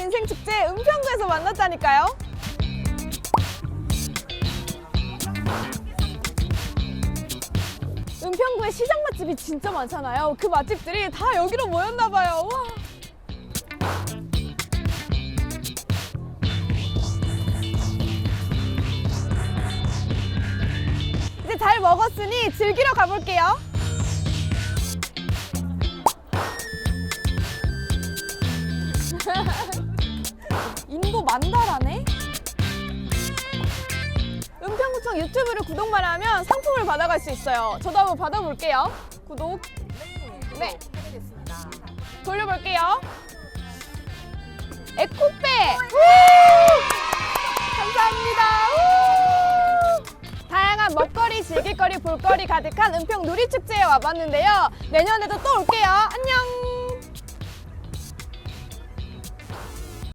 인생 축제 은평구에서 만났다니까요. 은평구에 시장 맛집이 진짜 많잖아요. 그 맛집들이 다 여기로 모였나 봐요. 와. 이제 잘 먹었으니 즐기러 가볼게요. 인도 만다라네? 은평구청 유튜브를 구독만 하면 상품을 받아갈 수 있어요. 저도 한번 받아볼게요. 구독. 네. 돌려볼게요. 에코백. 우! 감사합니다. 우! 다양한 먹거리, 즐길거리, 볼거리 가득한 은평 놀이축제에 와봤는데요. 내년에도 또 올게요. 안녕.